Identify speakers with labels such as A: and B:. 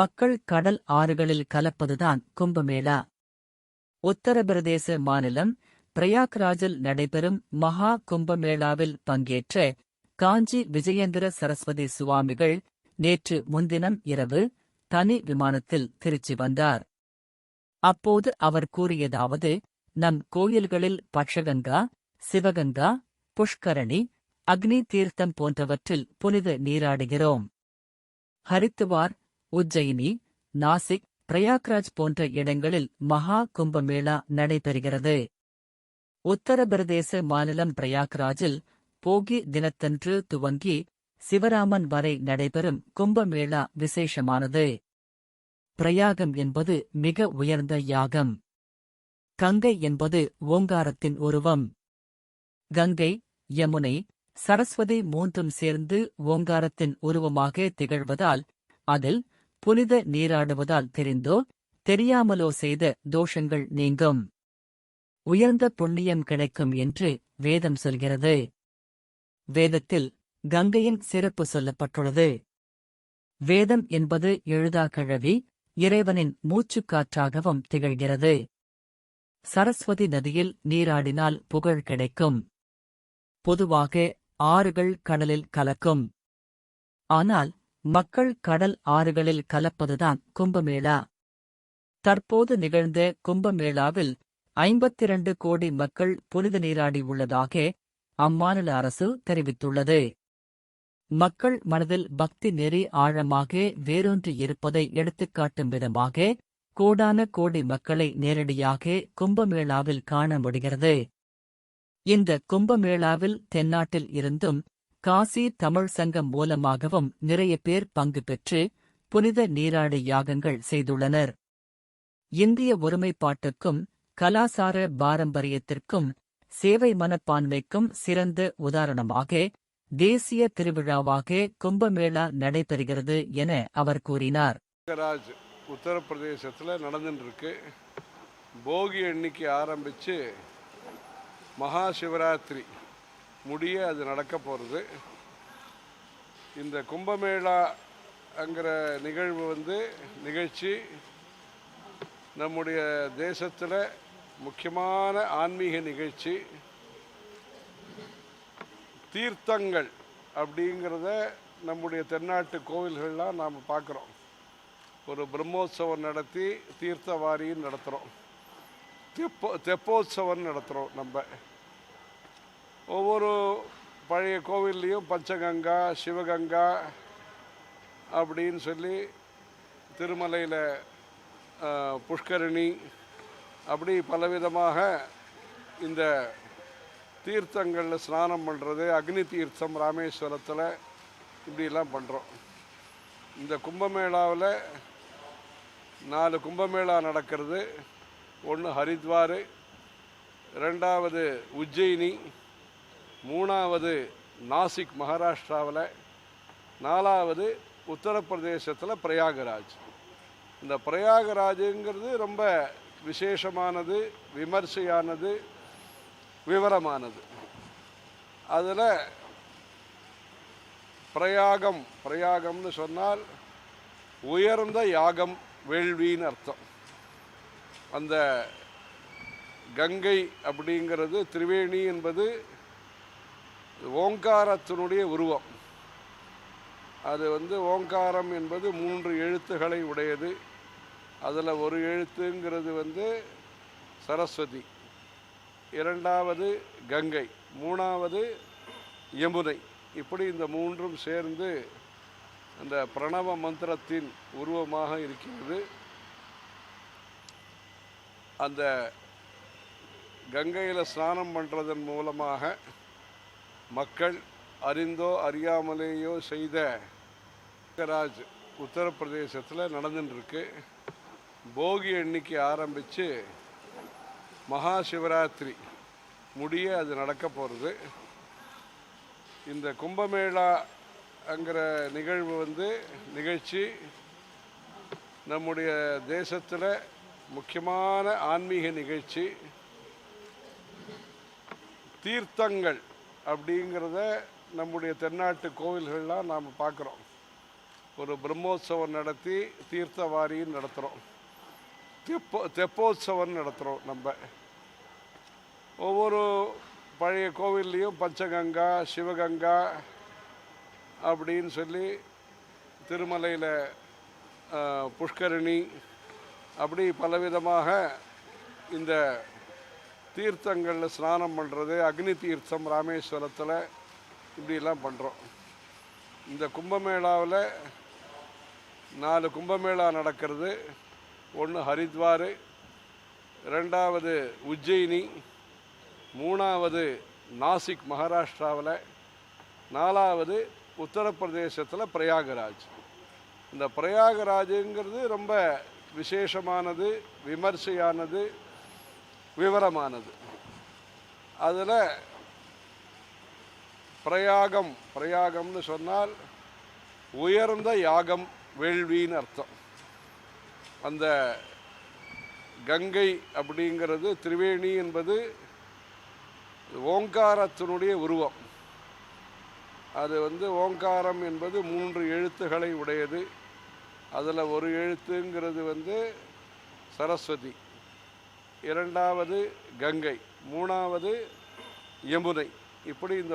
A: மக்கள் கடல் ஆறுகளில் கலப்பதுதான் கும்பமேளா. உத்தரப்பிரதேச மாநிலம் பிரயாக்ராஜில் நடைபெறும் மகா கும்பமேளாவில் பங்கேற்ற காஞ்சி விஜயேந்திர சரஸ்வதி சுவாமிகள் நேற்று முன்தினம் இரவு தனி விமானத்தில் திருச்சி வந்தார். அப்போது அவர் கூறியதாவது நம் கோயில்களில் பட்சகங்கா சிவகங்கா புஷ்கரணி அக்னி தீர்த்தம் போன்றவற்றில் புனித நீராடுகிறோம். ஹரித்துவார் உஜ்ஜயினி நாசிக் பிரயாக்ராஜ் போன்ற இடங்களில் மகா கும்பமேளா நடைபெறுகிறது. உத்தரப்பிரதேச மாநிலம் பிரயாக்ராஜில் போகி தினத்தன்று துவங்கி சிவராமன் வரை நடைபெறும் கும்பமேளா விசேஷமானது. பிரயாகம் என்பது மிக உயர்ந்த யாகம். கங்கை என்பது ஓங்காரத்தின் உருவம். கங்கை யமுனை சரஸ்வதி மூன்றும் சேர்ந்து ஓங்காரத்தின் உருவமாக திகழ்வதால் அதில் புனித நீராடுவதால் தெரிந்தோ? தெரியாமலோ செய்த தோஷங்கள் நீங்கும். உயர்ந்த புண்ணியம் கிடைக்கும் என்று வேதம் சொல்கிறது. வேதத்தில் கங்கையின் சிறப்பு சொல்லப்பட்டுள்ளது. வேதம் என்பது எழுதா கிழவி இறைவனின் மூச்சுக்காற்றாகவும் திகழ்கிறது. சரஸ்வதி நதியில் நீராடினால் புகழ் கிடைக்கும். பொதுவாக ஆறுகள் கடலில் கலக்கும். ஆனால் மக்கள் கடல் ஆறுகளில் கலப்பதுதான் கும்பமேளா. தற்போது நிகழ்ந்த கும்பமேளாவில் ஐம்பத்திரண்டு கோடி மக்கள் புனித நீராடி உள்ளதாக அம்மாநில அரசு தெரிவித்துள்ளது. மக்கள் மனதில் பக்தி நெறி ஆழமாக வேரூன்றி இருப்பதை எடுத்துக்காட்டும் விதமாக கோடான கோடி மக்களை நேரடியாக கும்பமேளாவில் காண முடிகிறது. இந்த கும்பமேளாவில் தென்னாட்டில் இருந்தும் காசி தமிழ் சங்கம் மூலமாகவும் நிறைய பேர் பங்கு பெற்று புனித நீராடு யாகங்கள் செய்துள்ளனர். இந்திய ஒருமைப்பாட்டுக்கும் கலாசார பாரம்பரியத்திற்கும் சேவை மனப்பான்மைக்கும் சிறந்த உதாரணமாக தேசிய திருவிழாவாக கும்பமேளா நடைபெறுகிறது என அவர் கூறினார்.
B: ராஜ் உத்தரப்பிரதேசத்தில் நடந்துட்டு இருக்கு போகி எண்ணிக்கை ஆரம்பித்து மகா சிவராத்திரி. முடிய அது நடக்க போகிறது இந்த கும்பமேளாங்கிற நிகழ்வு வந்து நிகழ்ச்சி நம்முடைய தேசத்தில் முக்கியமான ஆன்மீக நிகழ்ச்சி. தீர்த்தங்கள் அப்படிங்கிறத நம்முடைய தென்னாட்டு கோவில்கள்லாம் நாம் பார்க்குறோம் ஒரு பிரம்மோற்சவம் நடத்தி தீர்த்தவாரியும் நடத்துகிறோம் தெப்போ தெப்போத்சவம் நடத்துகிறோம் நம்ம. ஒவ்வொரு பழைய கோவில்லையும் பஞ்சகங்கா சிவகங்கா அப்படின்னு சொல்லி திருமலையில் புஷ்கரணி அப்படி பலவிதமாக இந்த தீர்த்தங்களில் ஸ்நானம் பண்ணுறது அக்னி தீர்த்தம் ராமேஸ்வரத்தில் இப்படிலாம் பண்ணுறோம் இந்த கும்பமேளாவில் நாலு கும்பமேளா நடக்கிறது. ஒன்று ஹரித்வார் ரெண்டாவது உஜ்ஜயினி மூணாவது நாசிக் மகாராஷ்டிராவில் நாலாவது உத்தரப்பிரதேசத்தில் பிரயாகராஜ். இந்த பிரயாகராஜுங்கிறது ரொம்ப விசேஷமானது விமர்சையானது விவரமானது. அதில் பிரயாகம் பிரயாகம்னு சொன்னால் உயர்ந்த யாகம் வேள்வின்னு அர்த்தம். அந்த கங்கை அப்படிங்கிறது திரிவேணி என்பது ஓங்காரத்தினுடைய உருவம். அது வந்து ஓங்காரம் என்பது மூன்று எழுத்துக்களை உடையது. அதில் ஒரு எழுத்துங்கிறது வந்து சரஸ்வதி. இரண்டாவது கங்கை. மூணாவது யமுனை. இப்படி இந்த மூன்றும் சேர்ந்து அந்த பிரணவ மந்திரத்தின் உருவமாக இருக்கிறது. அந்த கங்கையில் ஸ்நானம் பண்ணுறதன் மூலமாக மக்கள் அறிந்தோ அறியாமலேயோ செய்த ராஜ் உத்தரப்பிரதேசத்தில் நடந்துட்டுருக்கு. போகி எண்ணிக்கை ஆரம்பித்து மகா சிவராத்திரி முடிய அது நடக்க போகிறது இந்த கும்பமேளாங்கிற நிகழ்வு வந்து நிகழ்ச்சி நம்முடைய தேசத்தில் முக்கியமான ஆன்மீக நிகழ்ச்சி. தீர்த்தங்கள் அப்படிங்கிறத நம்முடைய தென்னாட்டு கோவில்கள்லாம் நாம் பார்க்குறோம். ஒரு பிரம்மோற்சவம் நடத்தி தீர்த்தவாரியும் நடத்துகிறோம் தெப்போ தெப்போற்சவம் நடத்துகிறோம் நம்ம. ஒவ்வொரு பழைய கோவில்லையும் பஞ்சகங்கா சிவகங்கா அப்படின்னு சொல்லி திருமலையில் புஷ்கரணி அப்படி பலவிதமாக இந்த தீர்த்தங்களில் ஸ்நானம் பண்ணுறது அக்னி தீர்த்தம் ராமேஸ்வரத்தில் இப்படிலாம் பண்ணுறோம் இந்த கும்பமேளாவில் நாலு கும்பமேளா நடக்கிறது. ஒன்று ஹரித்வார் ரெண்டாவது உஜ்ஜயினி மூணாவது நாசிக் மகாராஷ்டிராவில் நாலாவது உத்தரப்பிரதேசத்தில் பிரயாகராஜ். இந்த பிரயாகராஜுங்கிறது ரொம்ப விசேஷமானது விமர்சையானது விவரமானது. அதில் பிரயாகம் பிரயாகம்னு சொன்னால் உயர்ந்த யாகம் வேள்வின்னு அர்த்தம். அந்த கங்கை அப்படிங்கிறது திரிவேணி என்பது ஓங்காரத்தினுடைய உருவம். அது வந்து ஓங்காரம் என்பது மூன்று எழுத்துக்களை உடையது. அதில் ஒரு எழுத்துங்கிறது வந்து சரஸ்வதி. இரண்டாவது கங்கை மூணாவது யமுனை. இப்படி இந்த